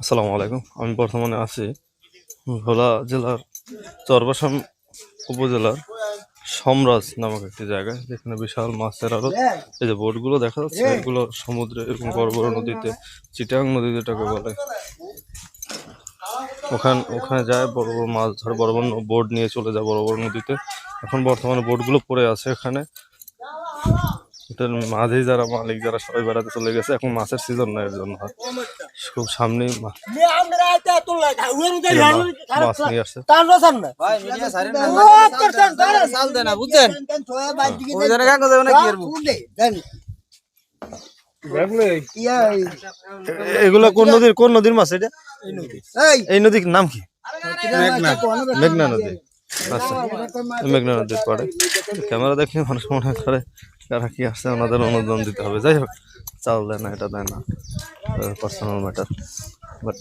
আসসালামু আলাইকুম। আমি বর্তমানে আছি ভোলা জেলার চরবাসাম উপজেলার সমরাজ নামক একটি জায়গায় যেখানে বিশাল মাছের আড়ত। এই যে বোটগুলো দেখা যাচ্ছে এগুলো সমুদ্রে এরকম বড় বড় নদীতে চিটাং নদী যেটাকে বলে। ওখানে ওখানে যায় বড় বড় মাছ ধরে বড় বড় বোট নিয়ে চলে যায় বড় বড় নদীতে। এখন বর্তমানে বোটগুলো পড়ে আছে এখানে। এটার মাঝেই যারা মালিক যারা সবাই বেড়াতে চলে গেছে এখন মাছের সিজন না এর জন্য খুব সামনে মা- মাছ নিয়ে আসছে ভাই মিডিয়া সারেন না চাল দেন না বুঝছেন ওই জন্য কাগজ দেবে না কি করব এ- এগুলো কোন নদীর কোন নদীর মাছ এটা এই নদীর নাম কি মেঘনা নদী আচ্ছা। মেঘনা নদীর পাড়ে ক্যামেরা দেখলে মানুষ মনে করে যারা কি আসছে ওনাদের অনুদান দিতে হবে। যাই হোক চাল দেয় না এটা দেয় না। Personal matter but